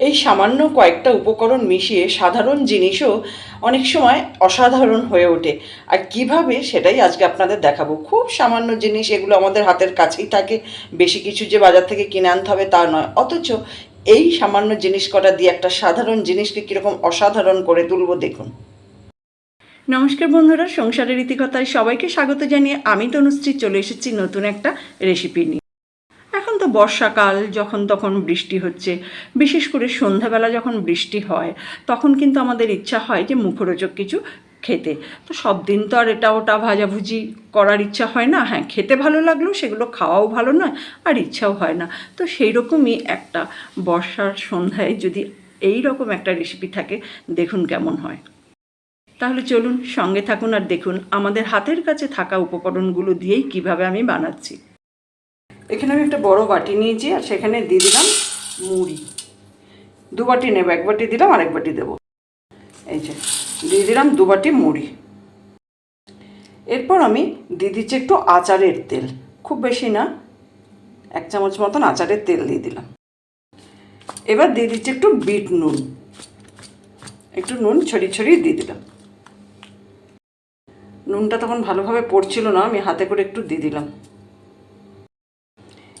এই সামান্য কয়েকটা উপকরণ মিশিয়ে সাধারণ জিনিসও অনেক সময় অসাধারণ হয়ে ওঠে। আর কীভাবে সেটাই আজকে আপনাদের দেখাবো। খুব সামান্য জিনিস, এগুলো আমাদের হাতের কাছেই থাকে। বেশি কিছু যে বাজার থেকে কিনে আনতে হবে তা নয়। অথচ এই সামান্য জিনিস কটা দিয়ে একটা সাধারণ জিনিসকে কীরকম অসাধারণ করে তুলবো দেখুন। নমস্কার বন্ধুরা, সংসারের ইতিকথায় সবাইকে স্বাগত জানিয়ে আমি তনুশ্রী চলে এসেছি নতুন একটা রেসিপি নিয়ে। বর্ষাকাল যখন তখন বৃষ্টি হচ্ছে, বিশেষ করে সন্ধ্যাবেলা যখন বৃষ্টি হয়, তখন কিন্তু আমাদের ইচ্ছা হয় যে মুখরোচক কিছু খেতে। তো সব দিন তো আর এটা ওটা ভাজাভুজি করার ইচ্ছা হয় না। হ্যাঁ খেতে ভালো লাগলেও সেগুলো খাওয়াও ভালো নয়, আর ইচ্ছাও হয় না। তো সেই রকমই একটা বর্ষার সন্ধ্যায় যদি এই রকম একটা রেসিপি থাকে, দেখুন কেমন হয়। তাহলে চলুন সঙ্গে থাকুন আর দেখুন আমাদের হাতের কাছে থাকা উপকরণগুলো দিয়েই কীভাবে আমি বানাচ্ছি। এখানে আমি একটা বড় বাটি নিয়েছি আর সেখানে দিয়ে দিলাম মুড়ি। দু বাটি নেব, এক বাটি দিলাম, আরেক বাটি দেবো। এই যে, দিয়ে দিলাম দু বাটি মুড়ি। এরপর আমি দিয়ে দিচ্ছি একটু আচারের তেল। খুব বেশি না, এক চামচ মতন আচারের তেল দিয়ে দিলাম। এবার দিয়ে দিচ্ছি একটু বিট নুন। একটু নুন ছড়িয়ে ছড়িয়ে দিয়ে দিলাম। নুনটা তখন ভালোভাবে পড়ছিল না, আমি হাতে করে একটু দিয়ে দিলাম।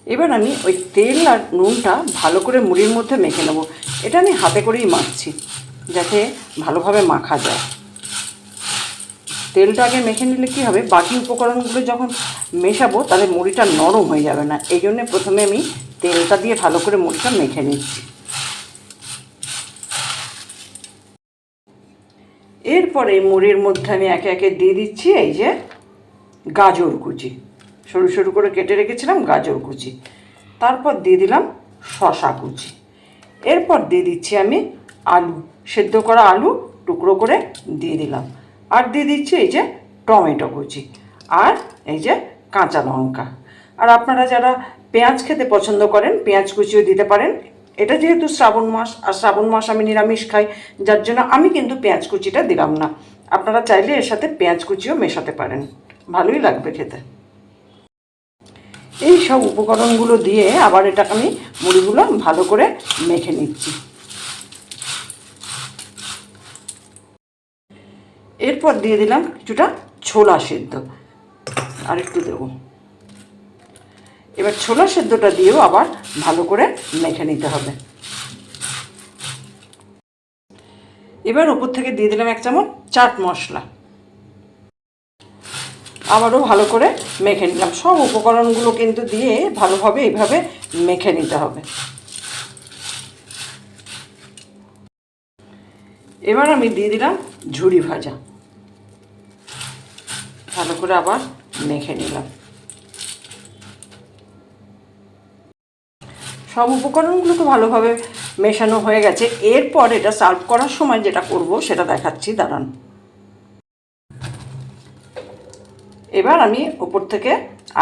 এবার আমি ওই তেল আর নুনটা ভালো করে মুড়ির মধ্যে মেখে নেব। এটা আমি হাতে করেই মাখছি, যাতে ভালোভাবে মাখা যায়। তেলটা আগে মেখে নিলে কী হবে, বাকি উপকরণগুলো যখন মেশাবো, তাহলে মুড়িটা নরম হয়ে যাবে না। এই জন্যে প্রথমে আমি তেলটা দিয়ে ভালো করে মুড়িটা মেখে নিচ্ছি। এরপরে মুড়ির মধ্যে আমি একে একে দিয়ে দিচ্ছি, এই যে গাজর কুচি। সরু সরু করে কেটে রেখেছিলাম গাজর কুচি। তারপর দিয়ে দিলাম শশা কুচি। এরপর দিয়ে দিচ্ছি আমি আলু। সেদ্ধ করা আলু টুকরো করে দিয়ে দিলাম। আর দিয়ে দিচ্ছি এই যে টমেটো কুচি আর এই যে কাঁচা লঙ্কা। আর আপনারা যারা পেঁয়াজ খেতে পছন্দ করেন, পেঁয়াজ কুচিও দিতে পারেন। এটা যেহেতু শ্রাবণ মাস, আর শ্রাবণ মাস আমি নিরামিষ খাই, যার জন্য আমি কিন্তু পেঁয়াজ কুচিটা দিলাম না। আপনারা চাইলে এর সাথে পেঁয়াজ কুচিও মেশাতে পারেন। ভালোই লাগবে খেতে। এই সব উপকরণগুলো দিয়ে আবার এটা আমি মুড়িগুলো ভালো করে মেখে নিচ্ছি। এরপর দিয়ে দিলাম কিছুটা ছোলা সেদ্ধ। আর একটু দেবো। এবার ছোলা সেদ্ধটা দিয়েও আবার ভালো করে মেখে নিতে হবে। এবার ওপর থেকে দিয়ে দিলাম এক চামচ চাট মশলা। আবারও ভালো করে মেখে নিলাম। সব উপকরণগুলো কিন্তু দিয়ে ভালোভাবে এইভাবে মেখে নিতে হবে। এবার আমি দিয়ে দিলাম ঝুড়ি ভাজা। ভালো করে আবার মেখে নিলাম। সব উপকরণগুলো তো ভালোভাবে মেশানো হয়ে গেছে। এরপর এটা সার্ভ করার সময় যেটা করব সেটা দেখাচ্ছি। দাঁড়ান। এবার আমি ওপর থেকে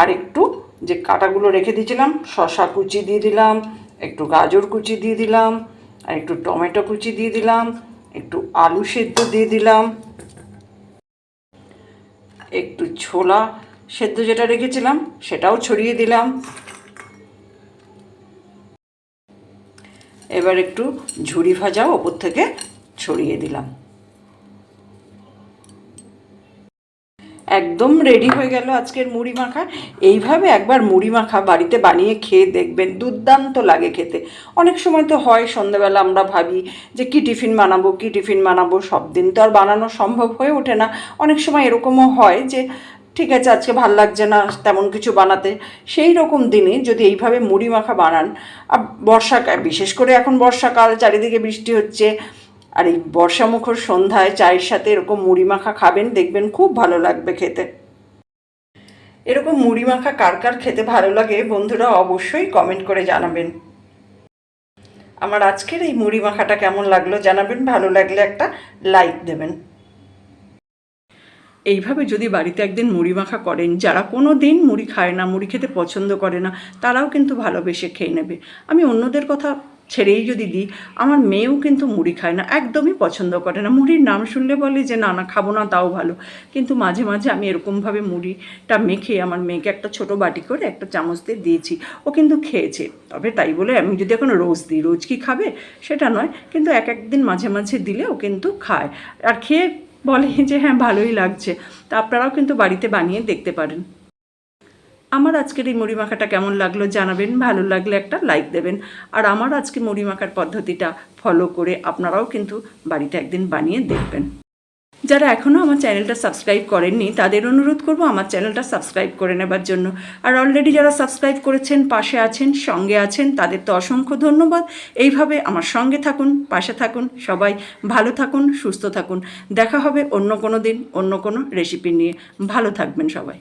আর একটু যে কাটাগুলো রেখে দিয়েছিলাম শশা কুচি দিয়ে দিলাম, একটু গাজর কুচি দিয়ে দিলাম, আর একটু টমেটো কুচি দিয়ে দিলাম, একটু আলু সেদ্ধ দিয়ে দিলাম। একটু ছোলা সেদ্ধ যেটা রেখেছিলাম, সেটাও ছড়িয়ে দিলাম। এবার একটু ঝুড়ি ভাজাও ওপর থেকে ছড়িয়ে দিলাম। একদম রেডি হয়ে গেল আজকের মুড়ি মাখা। এইভাবে একবার মুড়ি মাখা বাড়িতে বানিয়ে খেয়ে দেখবেন, দুর্দান্ত লাগে খেতে। অনেক সময় তো হয়, সন্ধ্যাবেলা আমরা ভাবি যে কি টিফিন বানাবো, কি টিফিন বানাবো, সব দিন তো আর বানানো সম্ভব হয়ে ওঠে না। অনেক সময় এরকমও হয় যে, ঠিক আছে, আজকে ভালো লাগছে না, তেমন কিছু বানাতে। সেই রকম দিনে যদি এইভাবে মুড়ি মাখা বানান আর বর্ষাকাল, বিশেষ করে এখন বর্ষাকাল, চারিদিকে বৃষ্টি হচ্ছে আর এই বর্ষামুখর সন্ধ্যায় চায়ের সাথে এরকম মুড়ি মাখা খাবেন, দেখবেন খুব ভালো লাগবে খেতে। এরকম মুড়ি মাখা কার কার খেতে ভালো লাগে বন্ধুরা অবশ্যই কমেন্ট করে জানাবেন। আমার আজকের এই মুড়ি মাখাটা কেমন লাগল জানাবেন, ভালো লাগলে একটা লাইক দেবেন। এইভাবে যদি বাড়িতে একদিন মুড়ি মাখা করেন, যারা কোনো দিন মুড়ি খায় না, মুড়ি খেতে পছন্দ করে না, তারাও কিন্তু ভালোবেসে খেয়ে নেবে। আমি অন্যদের কথা ছেড়েই যদি দিই, আমার মেয়েও কিন্তু মুড়ি খায় না, একদমই পছন্দ করে না। মুড়ির নাম শুনলে বলে যে, না না, খাব না, তাও ভালো। কিন্তু মাঝে মাঝে আমি এরকমভাবে মুড়িটা মেখে আমার মেয়েকে একটা ছোট বাটি করে একটা চামচ দিয়ে দিয়েছি। ও কিন্তু খেয়েছে। তবে তাই বলে আমি যদি এখন রোজ দিই, রোজ কি খাবে? সেটা নয়। কিন্তু এক একদিন মাঝে মাঝে দিলে ও কিন্তু খায়। আর খেয়ে বলে যে হ্যাঁ ভালোই লাগছে। তা আপনারাও কিন্তু বাড়িতে বানিয়ে দেখতে পারেন। আমার আজকের এই মুড়ি মাখাটা কেমন লাগল জানাবেন, ভালো লাগলে একটা লাইক দেবেন। আর আমার আজকে মুড়ি মাখার পদ্ধতিটা ফলো করে আপনারাও কিন্তু বাড়িতে একদিন বানিয়ে দেখবেন। যারা এখনও আমার চ্যানেলটা সাবস্ক্রাইব করেননি, তাদের অনুরোধ করব আমার চ্যানেলটা সাবস্ক্রাইব করে নেবার জন্য। আর অলরেডি যারা সাবস্ক্রাইব করেছেন, পাশে আছেন, সঙ্গে আছেন, তাদের তো অসংখ্য ধন্যবাদ। এইভাবে আমার সঙ্গে থাকুন, পাশে থাকুন, সবাই ভালো থাকুন, সুস্থ থাকুন। দেখা হবে অন্য কোনো দিন, অন্য কোনো রেসিপি নিয়ে। ভালো থাকবেন সবাই।